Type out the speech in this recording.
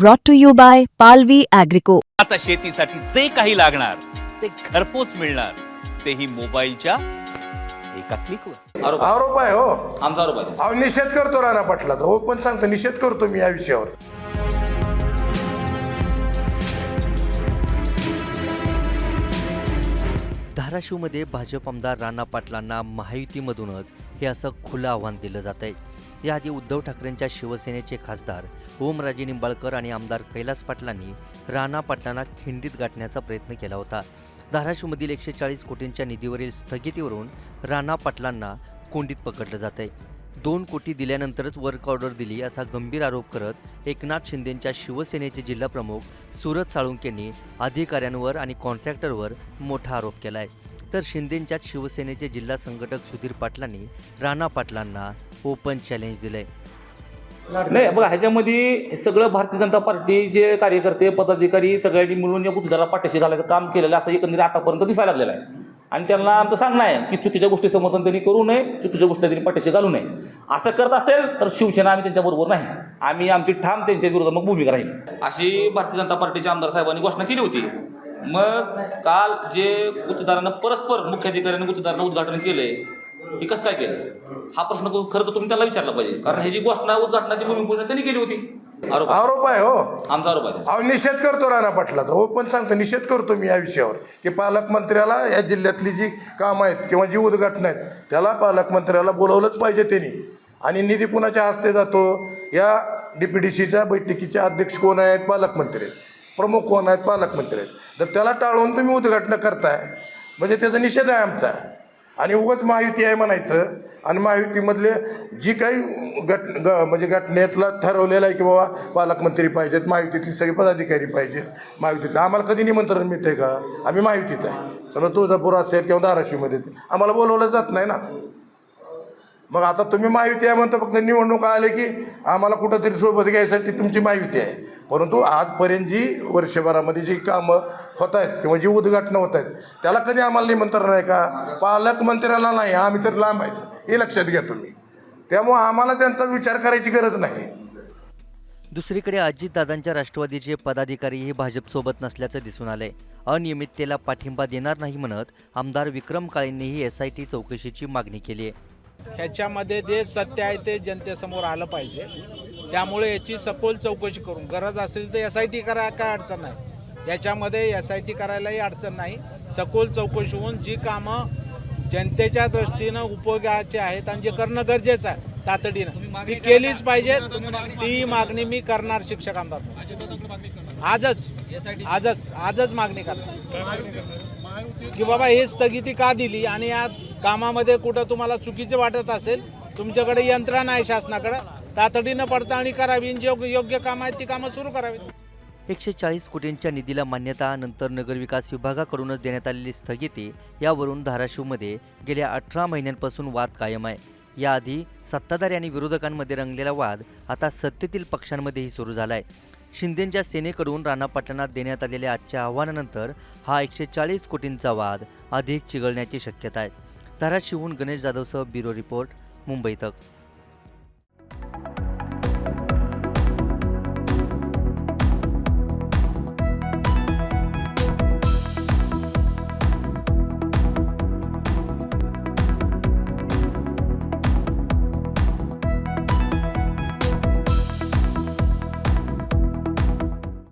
brought to you by Palvi Agrico. आता शेतीसाठी जे काही लागणार ते घरपोच मिळणार. तेही मोबाईलच्या एका क्लिकवर आरोप आरोप आहे हो. आमचा आरोप आहे. अहो निषेध करतो राणा पाटलाचा. हो पण सांगतो निषेध करतो मी या विषयावर. धाराशिवमध्ये भाजप आमदार राणा पाटलांना महायुतीमधूनच हे असं खुलं आव्हान दिलं जात आहे याआधी उद्धव ठाकरेंच्या शिवसेनेचे खासदार ओमराजे निंबाळकर आणि आमदार कैलास पाटलांनी राणा पाटलांना खिंडीत गाठण्याचा प्रयत्न केला होता. धाराशिवमधील एकशे चाळीस कोटींच्या निधीवरील स्थगितीवरून राणा पाटलांना कोंडीत पकडलं जात आहे दोन कोटी दिल्यानंतरच वर्क ऑर्डर दिली असा गंभीर आरोप करत एकनाथ शिंदेंच्या शिवसेनेचे जिल्हाप्रमुख सुरत साळुंकेंनी अधिकाऱ्यांवर आणि कॉन्ट्रॅक्टरवर मोठा आरोप केला आहे तर शिंदेंच्याच शिवसेनेचे जिल्हा संघटक सुधीर पाटलांनी राणा पाटलांना ओपन चॅलेंज दिलंय. नाही बघा ह्याच्यामध्ये सगळं भारतीय जनता पार्टीचे कार्यकर्ते पदाधिकारी सगळ्यांनी मिळून या गुजराला पाठीशी घालायचं काम केलेलं असं एकंदरीत आतापर्यंत दिसायला लागलेलं आहे. आणि त्यांना आमचं सांगणं आहे की चुकीच्या गोष्टी समर्थन त्यांनी करू नये चुकीच्या गोष्टी त्यांनी पाठीशी घालू नये. असं करत असेल तर शिवसेना आम्ही त्यांच्याबरोबर नाही. आम्ही आमची ठाम त्यांच्या विरोधात मग भूमिका राहील. अशी भारतीय जनता पार्टीच्या आमदार साहेबांनी घोषणा केली होती. मग काल जे गुत्तेदारानं परस्पर मुख्याधिकाऱ्यांनी गुत्तेदारानं उद्घाटन केलंय हे कसं काय केलं? हा प्रश्न खरं तर तुम्ही त्याला विचारला पाहिजे. कारण ह्याची घोषणा उद्घाटनाची भूमिका त्यांनी केली होती. आरोप आरोप आहे हो. आमचा आरोप आहे. अहो निषेध करतो राणा पाटलाचा. हो पण सांगतो निषेध करतो मी या विषयावर. की पालकमंत्र्याला या जिल्ह्यातली जी कामं आहेत किंवा जी उद्घाटनं आहेत त्याला पालकमंत्र्याला बोलवलंच पाहिजे त्यांनी. आणि निधी कुणाच्या हस्ते जातो? या डी पी डी सीच्या बैठकीचे अध्यक्ष कोण आहेत? पालकमंत्री आहेत. प्रमुख कोण आहेत? पालकमंत्री आहेत. तर त्याला टाळून तुम्ही उद्घाटनं करताय. म्हणजे त्याचा निषेध आहे आमचा. आणि उगाच महायुती आहे म्हणायचं. आणि महायुतीमधले जी काही गट ग म्हणजे घटनेतला ठरवलेलं आहे की बाबा पालकमंत्री पाहिजेत महायुतीतली सगळे पदाधिकारी पाहिजेत. महायुतीतले आम्हाला कधी निमंत्रण मिळतंय का? आम्ही महायुतीत आहे. समजा तुळजापूर असेल किंवा धाराशिवमध्ये आम्हाला बोलवलं जात नाही ना. मग आता तुम्ही महायुती आहे म्हणतो फक्त निवडणूक आले की आम्हाला कुठंतरी सोबत घ्यायसाठी तुमची महायुती आहे. परंतु आजपर्यंत जी वर्षभरामध्ये जी कामं होत आहेत किंवा जी उद्घाटनं होत आहेत त्याला कधी आम्हाला निमंत्रण आहे का? पालकमंत्र्याला नाही आम्ही तर लांब आहेत. हे लक्षात घ्या तुम्ही. त्यामुळं आम्हाला त्यांचा विचार करायची गरज नाही. दुसरीकडे अजितदादांच्या राष्ट्रवादीचे पदाधिकारीही भाजपसोबत नसल्याचं दिसून आलंय. अनियमिततेला पाठिंबा देणार नाही म्हणत आमदार विक्रम काळेंनीही एस आय टी चौकशीची मागणी केली आहे. ह्याच्यामध्ये जे सत्य आहे ते जनतेसमोर आलं पाहिजे. त्यामुळे याची सखोल चौकशी करून गरज असेल तर एस आय टी करा काय अडचण नाही. याच्यामध्ये एस आय टी करायलाही अडचण नाही. सखोल चौकशी होऊन जी कामं जनतेच्या दृष्टीनं उपयोगाचे आहेत आणि जे करणं गरजेचं आहे तातडीनं. ती केलीच पाहिजेत. ती मागणी मी करणार शिक्षक आमदार. आजच. आजच. आजच मागणी करणार. की बाबा हे स्थगिती का दिली? आणि या कामामध्ये कुठं तुम्हाला चुकीचे वाटत असेल तुमच्याकडे यंत्रणा आहे शासनाकडे. तातडीनं पडताळणी करावी योग्य- योग्य कामं आहेत ती कामं सुरू करावीत. एकशे चाळीस कोटींच्या निधीला मान्यता नंतर नगरविकास विभागाकडूनच देण्यात आलेली स्थगिती यावरून धाराशिवमध्ये गेल्या अठरा महिन्यांपासून वाद कायम आहे. याआधी सत्ताधारी आणि विरोधकांमध्ये रंगलेला वाद आता सत्तेतील पक्षांमध्येही सुरू झाला आहे शिंदेंच्या सेनेकडून राणा पाटणात देण्यात आलेल्या आजच्या आव्हानानंतर हा एकशे चाळीस कोटींचा वाद अधिक चिघळण्याची शक्यता आहे. धाराशिवहून गणेश जाधवसह ब्युरो रिपोर्ट मुंबई तक.